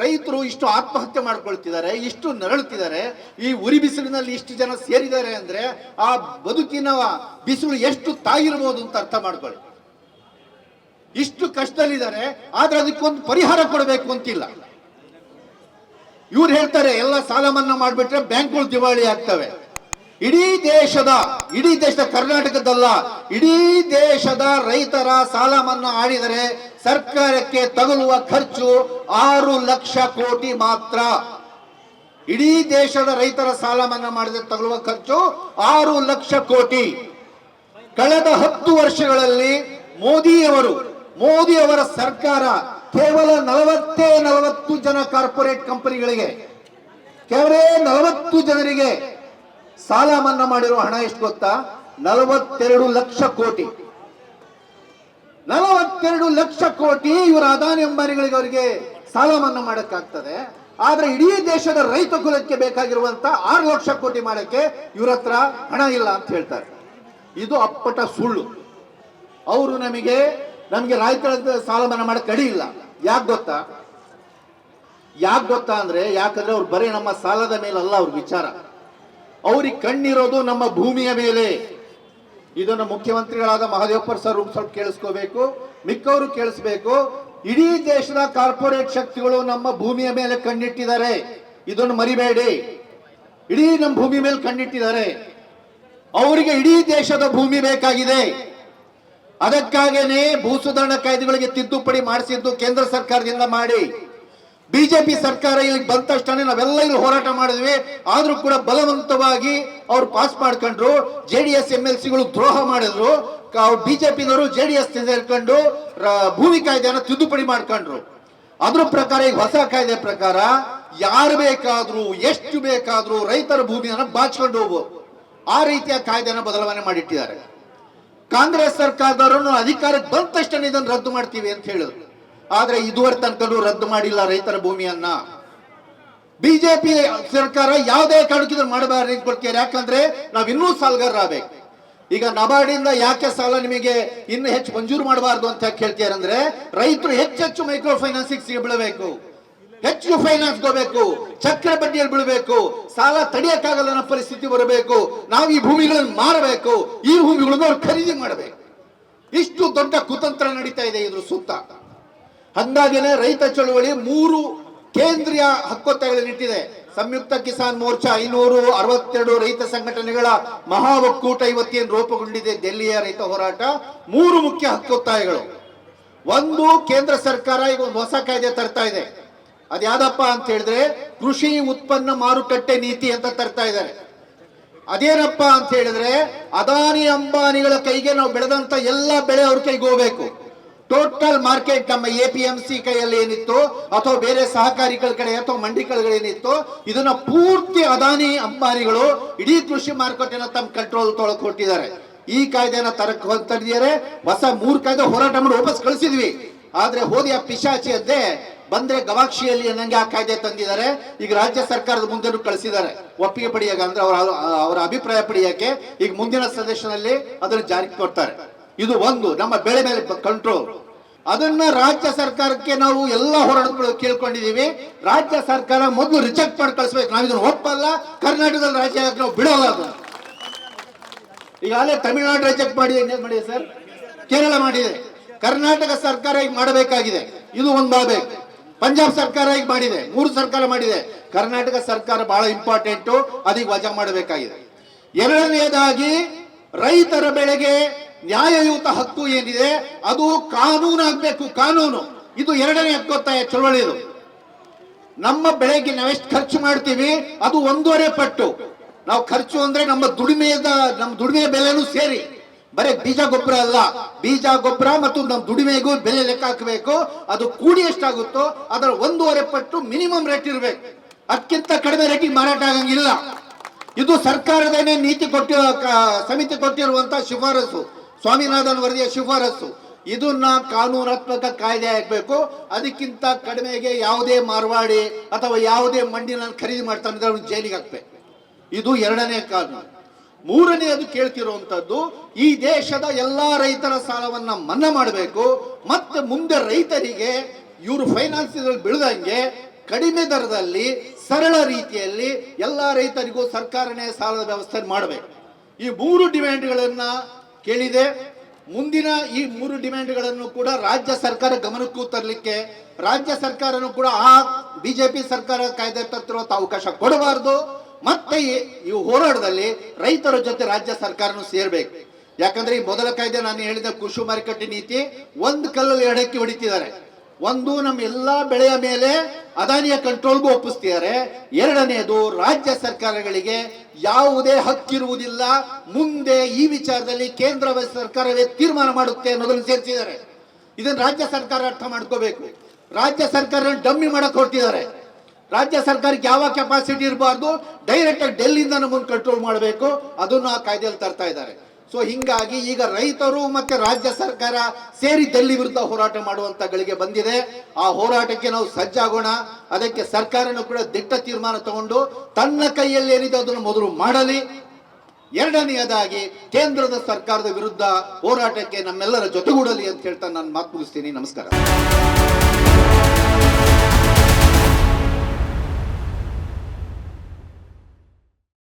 ರೈತರು ಇಷ್ಟು ಆತ್ಮಹತ್ಯೆ ಮಾಡ್ಕೊಳ್ತಿದ್ದಾರೆ, ಇಷ್ಟು ನರಳುತ್ತಿದ್ದಾರೆ ಈ ಉರಿ ಬಿಸಿಲಿನಲ್ಲಿ ಇಷ್ಟು ಜನ ಸೇರಿದ್ದಾರೆ ಅಂದ್ರೆ ಆ ಬದುಕಿನ ಬಿಸಿಲು ಎಷ್ಟು ತಾಗಿರ್ಬೋದು ಅಂತ ಅರ್ಥ ಮಾಡ್ಕೊಳ್ಳಿ. ಇಷ್ಟು ಕಷ್ಟದಲ್ಲಿದ್ದಾರೆ, ಆದ್ರೆ ಅದಕ್ಕೊಂದು ಪರಿಹಾರ ಕೊಡಬೇಕು ಅಂತಿಲ್ಲ. ಇವ್ರು ಹೇಳ್ತಾರೆ, ಎಲ್ಲ ಸಾಲ ಮನ್ನಾ ಮಾಡಿಬಿಟ್ರೆ ಬ್ಯಾಂಕ್ಗಳು ದಿವಾಳಿ ಆಗ್ತವೆ. ಇಡೀ ದೇಶದ ಇಡೀ ದೇಶದ ಕರ್ನಾಟಕದಲ್ಲ, ಇಡೀ ದೇಶದ ರೈತರ ಸಾಲ ಮನ್ನಾ ಮಾಡಿದರೆ ಸರ್ಕಾರಕ್ಕೆ ತಗುಲುವ ಖರ್ಚು ಆರು ಲಕ್ಷ ಕೋಟಿ ಮಾತ್ರ. ಇಡೀ ದೇಶದ ರೈತರ ಸಾಲ ಮನ್ನಾ ಮಾಡಿದರೆ ತಗುಲುವ ಖರ್ಚು ಆರು ಲಕ್ಷ ಕೋಟಿ. ಕಳೆದ ಹತ್ತು ವರ್ಷಗಳಲ್ಲಿ ಮೋದಿಯವರು, ಮೋದಿಯವರ ಸರ್ಕಾರ ಕೇವಲ ನಲವತ್ತೇ ನಲವತ್ತು ಜನ ಕಾರ್ಪೊರೇಟ್ ಕಂಪನಿಗಳಿಗೆ, ಕೇವಲ ನಲವತ್ತು ಜನರಿಗೆ ಸಾಲ ಮನ್ನಾ ಮಾಡಿರುವ ಹಣ ಎಷ್ಟು ಗೊತ್ತಾ? ನಲವತ್ತೆರಡು ಲಕ್ಷ ಕೋಟಿ. ನಲವತ್ತೆರಡು ಲಕ್ಷ ಕೋಟಿ ಇವರ ಅದಾನಿ ಅಂಬಾನಿಗಳಿಗೆ ಅವರಿಗೆ ಸಾಲ ಮನ್ನಾ ಮಾಡಕ್ಕಾಗ್ತದೆ. ಆದ್ರೆ ಇಡೀ ದೇಶದ ರೈತ ಕುಲಕ್ಕೆ ಬೇಕಾಗಿರುವಂತ ಆರು ಲಕ್ಷ ಕೋಟಿ ಮಾಡಕ್ಕೆ ಇವ್ರ ಹತ್ರ ಹಣ ಇಲ್ಲ ಅಂತ ಹೇಳ್ತಾರೆ. ಇದು ಅಪ್ಪಟ ಸುಳ್ಳು. ಅವರು ನಮಗೆ ನಮಗೆ ರೈತರ ಸಾಲ ಮನ್ನಾ ಮಾಡಕ್ಕೆ ಅಡಿ ಇಲ್ಲ. ಯಾಕೆ ಗೊತ್ತಾ? ಯಾಕೆ ಗೊತ್ತಾ ಅಂದ್ರೆ ಯಾಕಂದ್ರೆ ಅವ್ರು ಬರೀ ನಮ್ಮ ಸಾಲದ ಮೇಲೆ ಅಲ್ಲ ಅವ್ರ ವಿಚಾರ. ಅವ್ರಿಗೆ ಕಣ್ಣಿರೋದು ನಮ್ಮ ಭೂಮಿಯ ಮೇಲೆ. ಇದನ್ನು ಮುಖ್ಯಮಂತ್ರಿಗಳಾದ ಮಹದೇವಪ್ಪರ್ ಸರ್ ಸ್ವಲ್ಪ ಕೇಳಿಸ್ಕೋಬೇಕು, ಮಿಕ್ಕವರು ಕೇಳಿಸ್ಬೇಕು. ಇಡೀ ದೇಶದ ಕಾರ್ಪೊರೇಟ್ ಶಕ್ತಿಗಳು ನಮ್ಮ ಭೂಮಿಯ ಮೇಲೆ ಕಣ್ಣಿಟ್ಟಿದ್ದಾರೆ. ಇದನ್ನು ಮರಿಬೇಡಿ. ಇಡೀ ನಮ್ಮ ಭೂಮಿ ಮೇಲೆ ಕಣ್ಣಿಟ್ಟಿದ್ದಾರೆ. ಅವರಿಗೆ ಇಡೀ ದೇಶದ ಭೂಮಿ ಬೇಕಾಗಿದೆ. ಅದಕ್ಕಾಗೇನೆ ಭೂ ಸುಧಾರಣಾ ಕಾಯ್ದೆಗಳಿಗೆ ತಿದ್ದುಪಡಿ ಮಾಡಿಸಿದ್ದು ಕೇಂದ್ರ ಸರ್ಕಾರದಿಂದ ಮಾಡಿ. ಬಿಜೆಪಿ ಸರ್ಕಾರ ಇಲ್ಲಿ ಬಂದ ತಕ್ಷಣ ನಾವೆಲ್ಲ ಇಲ್ಲಿ ಹೋರಾಟ ಮಾಡಿದ್ವಿ. ಆದ್ರೂ ಕೂಡ ಬಲವಂತವಾಗಿ ಅವ್ರು ಪಾಸ್ ಮಾಡ್ಕೊಂಡ್ರು. J D S M L ಸಿಗಳು ದ್ರೋಹ ಮಾಡಿದ್ರು. ಬಿಜೆಪಿನವರು ಜೆ ಡಿ ಎಸ್ ಸೇರ್ಕೊಂಡು ಭೂಮಿ ಕಾಯ್ದೆಯನ್ನು ತಿದ್ದುಪಡಿ ಮಾಡ್ಕೊಂಡ್ರು. ಅದ್ರ ಪ್ರಕಾರ ಈಗ ಹೊಸ ಕಾಯ್ದೆ ಪ್ರಕಾರ ಯಾರು ಬೇಕಾದ್ರೂ, ಎಷ್ಟು ಬೇಕಾದ್ರೂ ರೈತರ ಭೂಮಿಯನ್ನು ಬಾಚ್ಕೊಂಡು ಹೋಗ್ಬೋದು ಆ ರೀತಿಯ ಕಾಯ್ದೆನ ಬದಲಾವಣೆ ಮಾಡಿಟ್ಟಿದ್ದಾರೆ. ಕಾಂಗ್ರೆಸ್ ಸರ್ಕಾರದವರು ಅಧಿಕಾರಕ್ಕೆ ಬಂದ ತಕ್ಷಣ ಇದನ್ನು ರದ್ದು ಮಾಡ್ತೀವಿ ಅಂತ ಹೇಳಿದ್ರು. ಆದ್ರೆ ಇದುವರೆ ತನಕನೂ ರದ್ದು ಮಾಡಿಲ್ಲ ರೈತರ ಭೂಮಿಯನ್ನ. ಬಿಜೆಪಿ ಸರ್ಕಾರ ಯಾವುದೇ ಕಾರಣಕ್ಕಿದ್ರು ಮಾಡಬಾರ್ದು ಕೊಡ್ತೀರಿ ಯಾಕಂದ್ರೆ ನಾವ್ ಇನ್ನೂ ಸಾಲಗಾರರಾಗಬೇಕು. ಈಗ ನಬಾರ್ಡಿಂದ ಯಾಕೆ ಸಾಲ ನಿಮಗೆ ಇನ್ನು ಹೆಚ್ಚು ಮಂಜೂರು ಮಾಡಬಾರ್ದು ಅಂತ ಕೇಳ್ತೀರಂದ್ರೆ ರೈತರು ಹೆಚ್ಚೆಚ್ಚು ಮೈಕ್ರೋ ಫೈನಾನ್ಸಿಂಗ್ ಬೀಳಬೇಕು. ಹೆಚ್ಚು ಫೈನಾನ್ಸ್ ತಗೋಬೇಕು. ಚಕ್ರ ಬಡ್ಡಿಯಲ್ಲಿ ಬೀಳಬೇಕು. ಸಾಲ ತಡೆಯಕ್ಕಾಗಲ್ಲ ಅನ್ನೋ ಪರಿಸ್ಥಿತಿ ಬರಬೇಕು. ನಾವು ಈ ಭೂಮಿಗಳನ್ನು ಮಾರಬೇಕು. ಈ ಭೂಮಿಗಳನ್ನು ಅವ್ರು ಖರೀದಿ ಮಾಡಬೇಕು. ಇಷ್ಟು ದೊಡ್ಡ ಕುತಂತ್ರ ನಡೀತಾ ಇದೆ ಇದ್ರ ಸುತ್ತ. ಹಂಗಾಗಿನೇ ರೈತ ಚಳುವಳಿ ಮೂರು ಕೇಂದ್ರೀಯ ಹಕ್ಕೊತ್ತಾಯಗಳನ್ನಿಟ್ಟಿದೆ ಸಂಯುಕ್ತ ಕಿಸಾನ್ ಮೋರ್ಚಾ ಐನೂರು ಅರವತ್ತೆರಡು ರೈತ ಸಂಘಟನೆಗಳ ಮಹಾ ಒಕ್ಕೂಟ ಇವತ್ತೇನು ರೂಪುಗೊಂಡಿದೆ ದೆಹಲಿಯ ರೈತ ಹೋರಾಟ. ಮೂರು ಮುಖ್ಯ ಹಕ್ಕೊತ್ತಾಯಗಳು. ಒಂದು ಕೇಂದ್ರ ಸರ್ಕಾರ ಈಗ ಒಂದು ಹೊಸ ಕಾಯ್ದೆ ತರ್ತಾ ಇದೆ. ಅದ್ಯಾದಪ್ಪ ಅಂತ ಹೇಳಿದ್ರೆ ಕೃಷಿ ಉತ್ಪನ್ನ ಮಾರುಕಟ್ಟೆ ನೀತಿ ಅಂತ ತರ್ತಾ ಇದ್ದಾರೆ. ಅದೇನಪ್ಪ ಅಂತ ಹೇಳಿದ್ರೆ ಅದಾನಿ ಅಂಬಾನಿಗಳ ಕೈಗೆ ನಾವು ಬೆಳೆದಂತ ಎಲ್ಲ ಬೆಳೆ ಅವ್ರ ಕೈಗೆ ಹೋಗ್ಬೇಕು. ಟೋಟಲ್ ಮಾರ್ಕೆಟ್ ನಮ್ಮ ಎ ಪಿ ಎಂ ಸಿ ಕೈಯಲ್ಲಿ ಏನಿತ್ತು, ಅಥವಾ ಬೇರೆ ಸಹಕಾರಿಗಳ ಕಡೆ ಅಥವಾ ಮಂಡಿಗಳ ಏನಿತ್ತು, ಇದನ್ನ ಪೂರ್ತಿ ಅದಾನಿ ಅಂಬಾನಿಗಳು ಇಡೀ ಕೃಷಿ ಮಾರುಕಟ್ಟೆನ ತಮ್ಮ ಕಂಟ್ರೋಲ್ ತೊಳಕ್ ಕೊಟ್ಟಿದ್ದಾರೆ ಈ ಕಾಯ್ದೆನ ತರಕ್ ತಂದಿದ್ದಾರೆ ಹೊಸ ಮೂರ್ ಕಾಯ್ದೆ ಹೋರಾಟ ಮಾಡಿ ವಾಪಸ್ ಕಳಿಸಿದ್ವಿ. ಆದ್ರೆ ಹೋದಿ ಆ ಪಿಶಾಚಿ ಅದ್ದೇ ಬಂದ್ರೆ ಗವಾಕ್ಷಿಯಲ್ಲಿ ಅನ್ನಂಗೆ ಆ ಕಾಯ್ದೆ ತಂದಿದ್ದಾರೆ. ಈಗ ರಾಜ್ಯ ಸರ್ಕಾರದ ಮುಂದೆ ಕಳಿಸಿದ್ದಾರೆ. ಒಪ್ಪಿಗೆ ಪಡೆಯಾಗ ಅಂದ್ರೆ ಅವರ ಅವರ ಅಭಿಪ್ರಾಯ ಪಡೆಯಕ್ಕೆ ಈಗ ಮುಂದಿನ ಸದಸ್ಯನಲ್ಲಿ ಅದನ್ನು ಜಾರಿಗೆ ಕೊಡ್ತಾರೆ. ಇದು ಒಂದು, ನಮ್ಮ ಬೆಳೆ ಮೇಲೆ ಕಂಟ್ರೋಲ್ ಅದನ್ನ ರಾಜ್ಯ ಸರ್ಕಾರಕ್ಕೆ ನಾವು ಎಲ್ಲ ಹೋರಾಟಗಳು ಕೇಳ್ಕೊಂಡಿದೀವಿ. ರಾಜ್ಯ ಸರ್ಕಾರ ಮೊದಲು ರಿಜೆಕ್ಟ್ ಮಾಡಿ ಕಳಿಸ್ಬೇಕು. ನಾವು ಇದನ್ನು ಒಪ್ಪಲ್ಲ. ಕರ್ನಾಟಕದಲ್ಲಿ ರಾಜ್ಯ ನಾವು ಬಿಡೋಲ್ಲ ಅದು. ಈಗಾಗಲೇ ತಮಿಳುನಾಡು ರಿಜೆಕ್ಟ್ ಮಾಡಿ ಮಾಡಿದೆ ಸರ್? ಕೇರಳ ಮಾಡಿದೆ. ಕರ್ನಾಟಕ ಸರ್ಕಾರ ಈಗ ಮಾಡಬೇಕಾಗಿದೆ. ಇದು ಒಂದು ಮಾಡಬೇಕು ಪಂಜಾಬ್ ಸರ್ಕಾರ ಈಗ ಮಾಡಿದೆ. ಮೂರು ಸರ್ಕಾರ ಮಾಡಿದೆ. ಕರ್ನಾಟಕ ಸರ್ಕಾರ ಬಹಳ ಇಂಪಾರ್ಟೆಂಟು ಅದೀಗ ವಜಾ ಮಾಡಬೇಕಾಗಿದೆ. ಎರಡನೆಯದಾಗಿ ರೈತರ ಬೆಳೆಗೆ ನ್ಯಾಯಯುತ ಹಕ್ಕು ಏನಿದೆ, ಅದು ಕಾನೂನು ಆಗ್ಬೇಕು ಕಾನೂನು. ಇದು ಎರಡನೇ ಹಕ್ಕೊತ್ತಾಯ ಚಳವಳಿದು ನಮ್ಮ ಬೆಳೆಗೆ ನಾವೆಷ್ಟು ಖರ್ಚು ಮಾಡ್ತೀವಿ, ಅದು ಒಂದೂವರೆ ಪಟ್ಟು. ನಾವು ಖರ್ಚು ಅಂದ್ರೆ ನಮ್ಮ ದುಡಿಮೆದ, ನಮ್ಮ ದುಡಿಮೆಯ ಬೆಲೆನೂ ಸೇರಿ. ಬರೀ ಬೀಜ ಗೊಬ್ಬರ ಅಲ್ಲ, ಬೀಜ ಗೊಬ್ಬರ ಮತ್ತು ನಮ್ಮ ದುಡಿಮೆಗೂ ಬೆಲೆ ಲೆಕ್ಕ ಹಾಕಬೇಕು. ಅದು ಕೂಡಿ ಎಷ್ಟಾಗುತ್ತೋ, ಅದರ ಒಂದೂವರೆ ಪಟ್ಟು ಮಿನಿಮಮ್ ರೇಟ್ ಇರಬೇಕು. ಅದಕ್ಕಿಂತ ಕಡಿಮೆ ರೇಟಿಗೆ ಮಾರಾಟ ಆಗಂಗಿಲ್ಲ. ಇದು ಸರ್ಕಾರದೇನೆ ನೀತಿ ಕೊಟ್ಟಿರೋ ಸಮಿತಿ ಕೊಟ್ಟಿರುವಂತಹ ಶಿಫಾರಸು. ಸ್ವಾಮಿನಾಥನ್ ವರದಿಯ ಶಿಫಾರಸು ಇದನ್ನ ಕಾನೂನಾತ್ಮಕ ಕಾಯ್ದೆ ಆಗಬೇಕು. ಅದಕ್ಕಿಂತ ಕಡಿಮೆಗೆ ಯಾವುದೇ ಮಾರ್ವಾಡಿ ಅಥವಾ ಯಾವುದೇ ಮಣ್ಣಿನ ಖರೀದಿ ಮಾಡ್ತಾನೆ ಅವ್ನು ಜೈಲಿಗೆ ಹಾಕ್ಬೇಕು. ಇದು ಎರಡನೇ ಕಾನೂನು. ಅದು ಕೇಳ್ತಿರುವಂತದ್ದು ಈ ದೇಶದ ಎಲ್ಲಾ ರೈತರ ಸಾಲವನ್ನ ಮನ್ನಾ ಮಾಡಬೇಕು, ಮತ್ತೆ ಮುಂದೆ ರೈತರಿಗೆ ಇವರು ಫೈನಾನ್ಸ್ ಬೆಳೆದಂಗೆ ಕಡಿಮೆ ದರದಲ್ಲಿ, ಸರಳ ರೀತಿಯಲ್ಲಿ ಎಲ್ಲ ರೈತರಿಗೂ ಸರ್ಕಾರನೇ ಸಾಲದ ವ್ಯವಸ್ಥೆ ಮಾಡಬೇಕು. ಈ ಮೂರು ಡಿಮ್ಯಾಂಡ್ಗಳನ್ನ ಕೇಳಿದೆ. ಮುಂದಿನ ಈ ಮೂರು ಡಿಮ್ಯಾಂಡ್ಗಳನ್ನು ಕೂಡ ರಾಜ್ಯ ಸರ್ಕಾರ ಗಮನಕ್ಕೂ ತರಲಿಕ್ಕೆ, ರಾಜ್ಯ ಸರ್ಕಾರನು ಕೂಡ ಆ ಬಿಜೆಪಿ ಸರ್ಕಾರ ಕಾಯ್ದೆ ತರ್ತಿರುವಂತ ಅವಕಾಶ ಕೊಡಬಾರದು. ಮತ್ತೆ ಈ- ಹೋರಾಟದಲ್ಲಿ ರೈತರ ಜೊತೆ ರಾಜ್ಯ ಸರ್ಕಾರನು ಸೇರ್ಬೇಕು. ಯಾಕಂದ್ರೆ ಈ ಮೊದಲ ಕಾಯ್ದೆ ನಾನು ಹೇಳಿದ ಕೃಷಿ ಮಾರುಕಟ್ಟೆ ನೀತಿ, ಒಂದು ಕಲ್ಲಲ್ಲಿ ಎಡಕ್ಕೆ ಹೊಡಿತಿದ್ದಾರೆ. ಒಂದು ನಮ್ಮ ಎಲ್ಲಾ ಬೆಳೆಯ ಮೇಲೆ ಅದಾನಿಯ ಕಂಟ್ರೋಲ್ಗೂ ಒಪ್ಪಿಸ್ತಿದ್ದಾರೆ. ಎರಡನೆಯದು ರಾಜ್ಯ ಸರ್ಕಾರಗಳಿಗೆ ಯಾವುದೇ ಹಕ್ಕಿರುವುದಿಲ್ಲ. ಮುಂದೆ ಈ ವಿಚಾರದಲ್ಲಿ ಕೇಂದ್ರ ಸರ್ಕಾರವೇ ತೀರ್ಮಾನ ಮಾಡುತ್ತೆ ಅನ್ನೋದನ್ನು ಸೇರಿಸಿದ್ದಾರೆ. ಇದನ್ನು ರಾಜ್ಯ ಸರ್ಕಾರ ಅರ್ಥ ಮಾಡ್ಕೋಬೇಕು. ರಾಜ್ಯ ಸರ್ಕಾರ ಡಮ್ಮಿ ಮಾಡಕ್ ಹೊರಟಿದ್ದಾರೆ. ರಾಜ್ಯ ಸರ್ಕಾರಕ್ಕೆ ಯಾವ ಕೆಪಾಸಿಟಿ ಇರಬಾರ್ದು? ಡೈರೆಕ್ಟ್ ಆಗಿ ಡೆಲ್ಲಿಯಿಂದ ನಮ್ಮನ್ನು ಕಂಟ್ರೋಲ್ ಮಾಡಬೇಕು. ಅದನ್ನು ಆ ಕಾಯ್ದೆಯಲ್ಲಿ ತರ್ತಾ ಇದ್ದಾರೆ. ಸೊ ಹಿಂಗಾಗಿ ಈಗ ರೈತರು ಮತ್ತೆ ರಾಜ್ಯ ಸರ್ಕಾರ ಸೇರಿ ಡೆಲ್ಲಿ ವಿರುದ್ಧ ಹೋರಾಟ ಮಾಡುವಂತ ಗಳಿಗೆ ಬಂದಿದೆ. ಆ ಹೋರಾಟಕ್ಕೆ ನಾವು ಸಜ್ಜಾಗೋಣ. ಅದಕ್ಕೆ ಸರ್ಕಾರನು ಕೂಡ ದಿಟ್ಟ ತೀರ್ಮಾನ ತಗೊಂಡು ತನ್ನ ಕೈಯಲ್ಲಿ ಏನಿದೆ ಅದನ್ನು ಮೊದಲು ಮಾಡಲಿ. ಎರಡನೆಯದಾಗಿ ಕೇಂದ್ರದ ಸರ್ಕಾರದ ವಿರುದ್ಧ ಹೋರಾಟಕ್ಕೆ ನಮ್ಮೆಲ್ಲರ ಜೊತೆಗೂಡಲಿ ಅಂತ ಹೇಳ್ತಾ ನಾನು ಮಾತು ಮುಗಿಸ್ತೀನಿ. ನಮಸ್ಕಾರ.